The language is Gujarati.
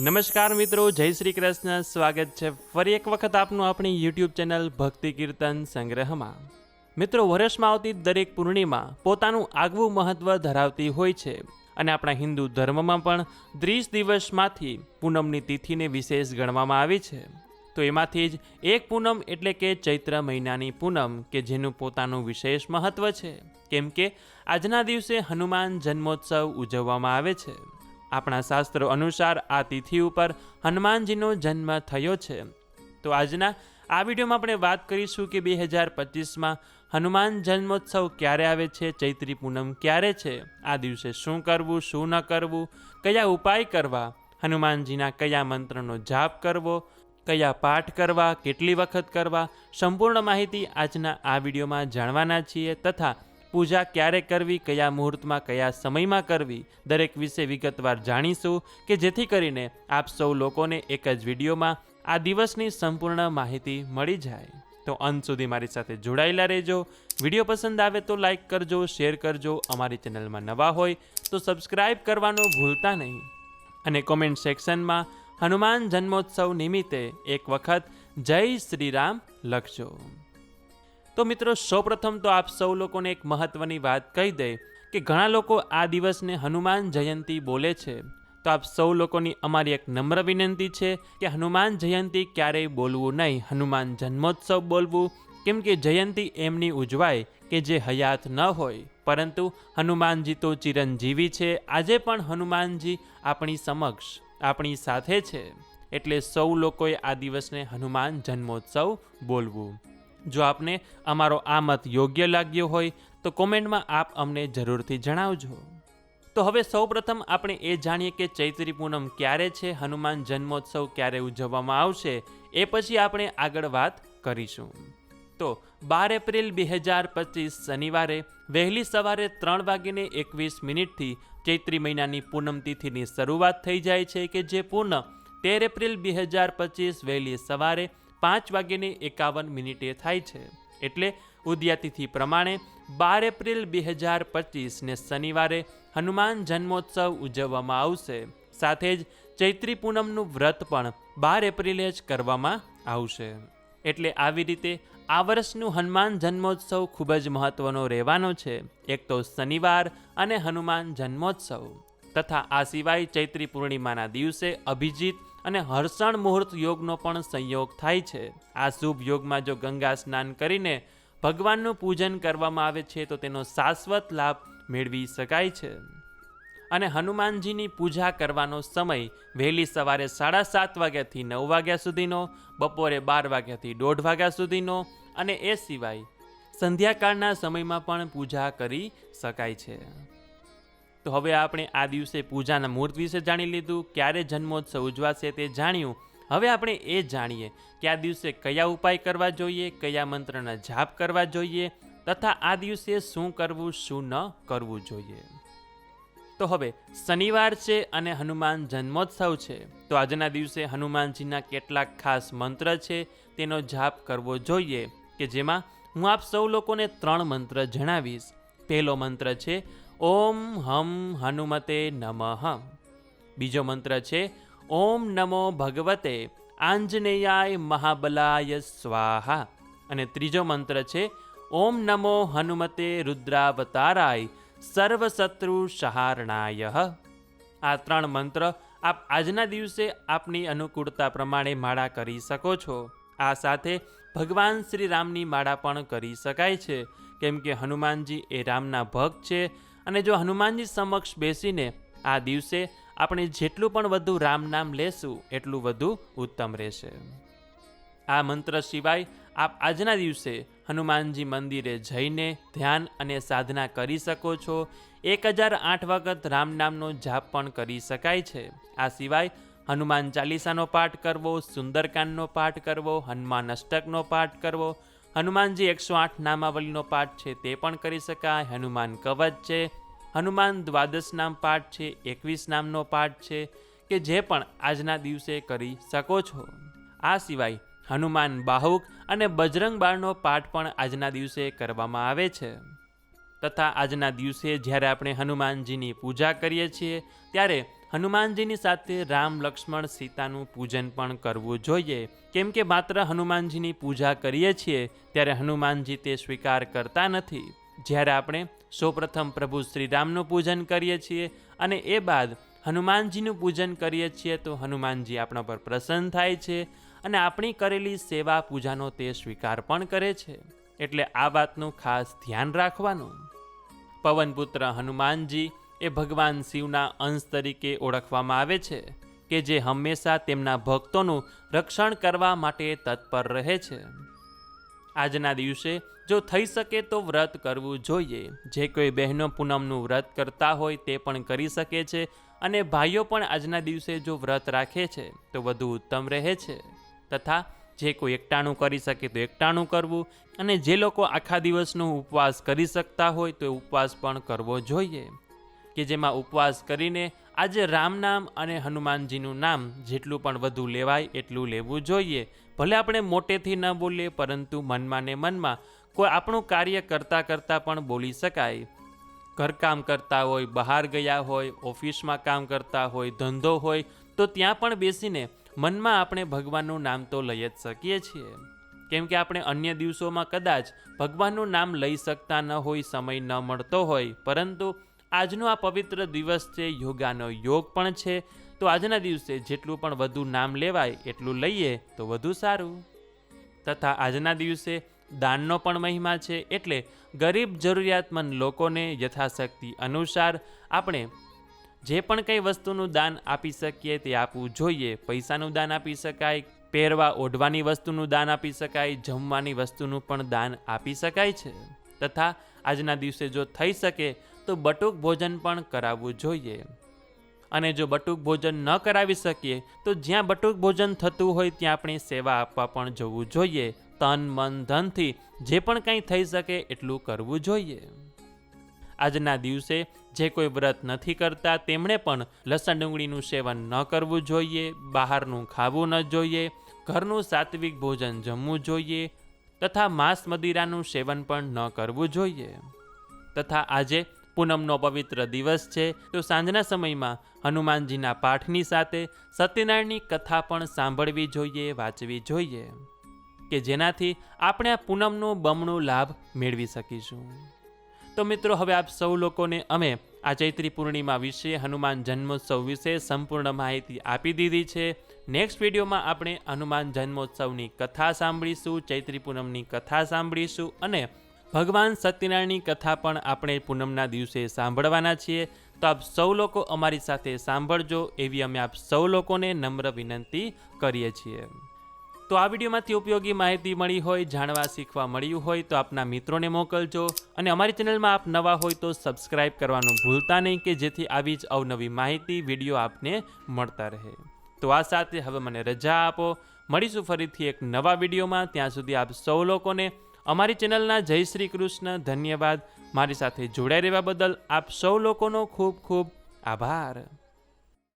નમસ્કાર મિત્રો, જય શ્રી કૃષ્ણ. સ્વાગત છે ફરી એક વખત આપનું આપણી યુટ્યુબ ચેનલ ભક્તિ કીર્તન સંગ્રહમાં. મિત્રો, વર્ષમાં આવતી દરેક પૂર્ણિમા પોતાનું આગવું મહત્વ ધરાવતી હોય છે અને આપણા હિન્દુ ધર્મમાં પણ ત્રીસ દિવસમાંથી પૂનમની તિથિને વિશેષ ગણવામાં આવી છે. તો એમાંથી જ એક પૂનમ એટલે કે ચૈત્ર મહિનાની પૂનમ કે જેનું પોતાનું વિશેષ મહત્વ છે. કેમ કે આજના દિવસે હનુમાન જન્મોત્સવ ઉજવવામાં આવે છે. આપણા શાસ્ત્રો અનુસાર આ તિથિ ઉપર હનુમાનજીનો જન્મ થયો છે. તો આજના આ વિડીયોમાં આપણે વાત કરીશું કે બે હજાર પચીસમાં હનુમાન જન્મોત્સવ ક્યારે આવે છે, ચૈત્રી પૂનમ ક્યારે છે, આ દિવસે શું કરવું, શું ન કરવું, કયા ઉપાય કરવા, હનુમાનજીના કયા મંત્રનો જાપ કરવો, કયા પાઠ કરવા, કેટલી વખત કરવા, સંપૂર્ણ માહિતી આજના આ વિડીયોમાં જાણવાના છીએ તથા પૂજા ક્યારે કરવી, કયા મુહૂર્તમાં, કયા સમયમાં કરવી, દરેક વિશે વિગતવાર જાણીશું કે જેથી કરીને આપ સૌ લોકોને એક જ વિડીયોમાં આ દિવસની સંપૂર્ણ માહિતી મળી જાય. તો અંત સુધી મારી સાથે જોડાયેલા રહેજો. વીડિયો પસંદ આવે તો લાઇક કરજો, શેર કરજો. અમારી ચેનલમાં નવા હોય તો સબસ્ક્રાઈબ કરવાનું ભૂલતા નહીં. અને કોમેન્ટ સેક્શનમાં હનુમાન જન્મોત્સવ નિમિત્તે એક વખત જય શ્રી રામ લખજો. તો મિત્રો, સૌપ્રથમ તો આપ સૌ લોકોને એક મહત્વની વાત કહી દે કે ઘણા લોકો આ દિવસને હનુમાન જયંતી બોલે છે. તો આપ સૌ લોકોની અમારી એક નમ્ર વિનંતી છે કે હનુમાન જયંતી ક્યારેય બોલવું નહીં. હનુમાન જન્મોત્સવ બોલવું, કેમ કે જયંતી એમની ઉજવાય કે જે હયાત ન હોય. પરંતુ હનુમાનજી તો ચિરંજીવી છે. આજે પણ હનુમાનજી આપણી સમક્ષ, આપણી સાથે છે. એટલે સૌ લોકોએ આ દિવસને હનુમાન જન્મોત્સવ બોલવું. જો આપને અમારો આ મત યોગ્ય લાગ્યો હોય, તો કોમેન્ટમાં આપ અમને જરૂરથી જણાવજો. તો હવે સૌપ્રથમ આપણે એ જાણીએ કે ચૈત્રી પૂનમ ક્યારે છે, હનુમાન જન્મોત્સવ ક્યારે ઉજવવામાં આવશે, એ પછી આપણે આગળ વાત કરીશું. તો બાર એપ્રિલ બે હજાર પચીસ શનિવારે વહેલી સવારે ત્રણ વાગીને એકવીસ મિનિટથી ચૈત્રી મહિનાની પૂનમ તિથિની શરૂઆત થઈ જાય છે કે જે પૂર્ણ તેર એપ્રિલ બે હજાર પચીસ વહેલી સવારે પાંચ વાગ્યાની એકાવન મિનિટે થાય છે. એટલે ઉદ્યાતિથિ પ્રમાણે બાર એપ્રિલ બે હજાર પચીસને શનિવારે હનુમાન જન્મોત્સવ ઉજવવામાં આવશે. સાથે જ ચૈત્રી પૂનમનું વ્રત પણ બાર એપ્રિલે જ કરવામાં આવશે. એટલે આવી રીતે આ વર્ષનું હનુમાન જન્મોત્સવ ખૂબ જ મહત્વનો રહેવાનો છે. એક તો શનિવાર અને હનુમાન જન્મોત્સવ. તથા આ સિવાય ચૈત્રી પૂર્ણિમાના દિવસે અભિજીત અને હર્ષણ મુહૂર્ત યોગનો પણ સંયોગ થાય છે. આ શુભ યોગમાં જો ગંગા સ્નાન કરીને ભગવાનનું પૂજન કરવામાં આવે છે, તો તેનો શાશ્વત લાભ મેળવી શકાય છે. અને હનુમાનજીની પૂજા કરવાનો સમય વહેલી સવારે સાડા સાત વાગ્યાથી નવ વાગ્યા સુધીનો, બપોરે બાર વાગ્યાથી દોઢ વાગ્યા સુધીનો અને એ સિવાય સંધ્યાકાળના સમયમાં પણ પૂજા કરી શકાય છે. તો હવે આપણે આ દિવસે પૂજાના મુહૂર્ત વિશે જાણી લીધું, ક્યારે જન્મોત્સવ ઉજવાશે તે જાણ્યું. હવે આપણે એ જાણીએ કે આ દિવસે કયા ઉપાય કરવા જોઈએ, કયા મંત્રના જાપ કરવા જોઈએ, તથા આ દિવસે શું કરવું, શું ન કરવું જોઈએ. તો હવે શનિવાર છે અને હનુમાન જન્મોત્સવ છે. તો આજના દિવસે હનુમાનજીના કેટલાક ખાસ મંત્ર છે, તેનો જાપ કરવો જોઈએ, કે જેમાં હું આપ સૌ લોકોને ત્રણ મંત્ર જણાવીશ. પહેલો મંત્ર છે ઓમ હમ હનુમતે નમઃ. બીજો મંત્ર છે, ઓમ નમો ભગવતે આંજનેયાય મહાબલાય સ્વાહા. અને ત્રીજો મંત્ર છે, ઓમ નમો હનુમતે રુદ્રાવતારાય સર્વશત્રુ સહારણાય. આ ત્રણ મંત્ર આપ આજના દિવસે આપની અનુકૂળતા પ્રમાણે માળા કરી શકો છો. આ સાથે ભગવાન શ્રી રામની માળા પણ કરી શકાય છે. કેમ કે હનુમાનજી એ રામના ભક્ત છે અને જો હનુમાનજી સમક્ષ બેસીને આ દિવસે આપણે જેટલું પણ વધુ રામ નામ લેશું, એટલું વધુ ઉત્તમ રહેશે. આ મંત્ર સિવાય આપ આજના દિવસે હનુમાનજી મંદિરે જઈને ધ્યાન અને સાધના કરી શકો છો. એક હજાર આઠ વખત રામ નામનો જાપ પણ કરી શકાય છે. આ સિવાય હનુમાન ચાલીસાનો પાઠ કરવો, સુંદરકાંડનો પાઠ કરવો, હનુમાન અષ્ટકનો પાઠ કરવો હનુમાનજી એકસો આઠ નામાવલીનો પાઠ છે તે પણ કરી શકાય. હનુમાન કવચ છે. હનુમાન દ્વાદશ નામ પાઠ છે. એકવીસ નામનો પાઠ છે કે જે પણ આજના દિવસે કરી શકો છો. આ સિવાય હનુમાન બાહુક અને બજરંગ બાળનો પાઠ પણ આજના દિવસે કરવામાં આવે છે. તથા આજના દિવસે જ્યારે આપણે હનુમાનજીની પૂજા કરીએ છીએ, ત્યારે હનુમાનજીની સાથે રામ, લક્ષ્મણ, સીતાનું પૂજન પણ કરવું જોઈએ. કેમ કે માત્ર હનુમાનજીની પૂજા કરીએ છીએ, ત્યારે હનુમાનજી તે સ્વીકાર કરતા નથી. જ્યારે આપણે સૌપ્રથમ પ્રભુ શ્રીરામનું પૂજન કરીએ છીએ અને એ બાદ હનુમાનજીનું પૂજન કરીએ છીએ, તો હનુમાનજી આપણા પર પ્રસન્ન થાય છે અને આપણી કરેલી સેવા, પૂજાનો તે સ્વીકાર પણ કરે છે. એટલે આ વાતનું ખાસ ધ્યાન રાખવાનું. પવનપુત્ર હનુમાનજી એ ભગવાન શિવના અંશ તરીકે ઓળખવામાં આવે છે કે જે હંમેશા તેમના ભક્તોનું રક્ષણ કરવા માટે તત્પર રહે છે. આજના દિવસે જો થઈ શકે તો વ્રત કરવું જોઈએ. જે કોઈ બહેનો પૂનમનું વ્રત કરતા હોય તે પણ કરી શકે છે અને ભાઈઓ પણ આજના દિવસે જો વ્રત રાખે છે તો વધુ ઉત્તમ રહે છે. તથા જે કોઈ એકટાણું કરી શકે તો એકટાણું કરવું અને જે લોકો આખા દિવસનો ઉપવાસ કરી શકતા હોય તો ઉપવાસ પણ કરવો જોઈએ. કે જેમાં ઉપવાસ કરીને આજે રામ નામ અને હનુમાનજીનું નામ જેટલું પણ વધુ લેવાય એટલું લેવું જોઈએ. ભલે આપણે મોટેથી ન બોલીએ, પરંતુ મનમાં ને મનમાં કોઈ આપણું કાર્ય કરતાં કરતાં પણ બોલી શકાય. ઘરકામ કરતા હોય, બહાર ગયા હોય, ઓફિસમાં કામ કરતા હોય, ધંધો હોય, તો ત્યાં પણ બેસીને મનમાં આપણે ભગવાનનું નામ તો લઈ જ શકીએ છીએ. કેમ કે આપણે અન્ય દિવસોમાં કદાચ ભગવાનનું નામ લઈ શકતા ન હોય, સમય ન મળતો હોય, પરંતુ આજનો આ પવિત્ર દિવસ છે, યોગાનો યોગ પણ છે. તો આજના દિવસે જેટલું પણ વધુ નામ લેવાય, એટલું લઈએ તો વધુ સારું. તથા આજના દિવસે દાનનો પણ મહિમા છે, એટલે ગરીબ જરૂરિયાતમંદ લોકોને યથાશક્તિ અનુસાર આપણે જે પણ કંઈ વસ્તુનું દાન આપી શકીએ તે આપવું જોઈએ. પૈસાનું દાન આપી શકાય, પહેરવા, ઓઢવાની વસ્તુનું દાન આપી શકાય, જમવાની વસ્તુનું પણ દાન આપી શકાય છે. તથા આજના દિવસે જો થઈ શકે તો બટુક ભોજન પણ કરાવવું જોઈએ. અને જો બટુક ભોજન ન કરાવી શકીએ, તો જ્યાં બટુક ભોજન થતું હોય ત્યાં આપણે સેવા આપવા પણ જવું જોઈએ. તન, મન, ધનથી જે પણ કંઈ થઈ શકે એટલું કરવું જોઈએ. આજના દિવસે જે કોઈ વ્રત નથી કરતા, તેમણે પણ લસણ ડુંગળીનું સેવન ન કરવું જોઈએ, બહારનું ખાવું ન જોઈએ, ઘરનું સાત્વિક ભોજન જમવું જોઈએ તથા માંસ મદિરાનું સેવન પણ ન કરવું જોઈએ. તથા આજે પૂનમનો પવિત્ર દિવસ છે, તો સાંજના સમયમાં હનુમાનજીના પાઠની સાથે સત્યનારાયણની કથા પણ સાંભળવી જોઈએ, વાંચવી જોઈએ, કે જેનાથી આપણે આ પૂનમનો બમણો લાભ મેળવી શકીશું. તો મિત્રો, હવે આપ સૌ લોકોને અમે આ ચૈત્રી પૂર્ણિમા વિશે, હનુમાન જન્મોત્સવ વિશે સંપૂર્ણ માહિતી આપી દીધી છે. નેક્સ્ટ વિડીયોમાં આપણે હનુમાન જન્મોત્સવની કથા સાંભળીશું, ચૈત્રી પૂનમની કથા સાંભળીશું અને ભગવાન સત્યનારાયણની કથા પણ આપણે પૂનમના દિવસે સાંભળવાના છીએ. તો આપ સૌ લોકો અમારી સાથે સાંભળજો, એવી અમે આપ સૌ લોકોને નમ્ર વિનંતી કરીએ છીએ. તો આ વિડીયોમાંથી ઉપયોગી માહિતી મળી હોય, જાણવા શીખવા મળ્યું હોય તો આપના મિત્રોને મોકલજો અને અમારી ચેનલમાં આપ નવા હોય તો સબસ્ક્રાઇબ કરવાનું ભૂલતા નહીં કે જેથી આવી જ અવનવી માહિતી, વીડિયો આપને મળતા રહે. તો આ સાથે હવે મને રજા આપો. મળીશું ફરીથી એક નવા વિડીયોમાં. ત્યાં સુધી આપ સૌ લોકોને અમારી ચેનલના જય શ્રી કૃષ્ણ ધન્યવાદ. મારી સાથે જોડાઈ રહેવા બદલ આપ સૌ લોકોનો ખૂબ ખૂબ આભાર.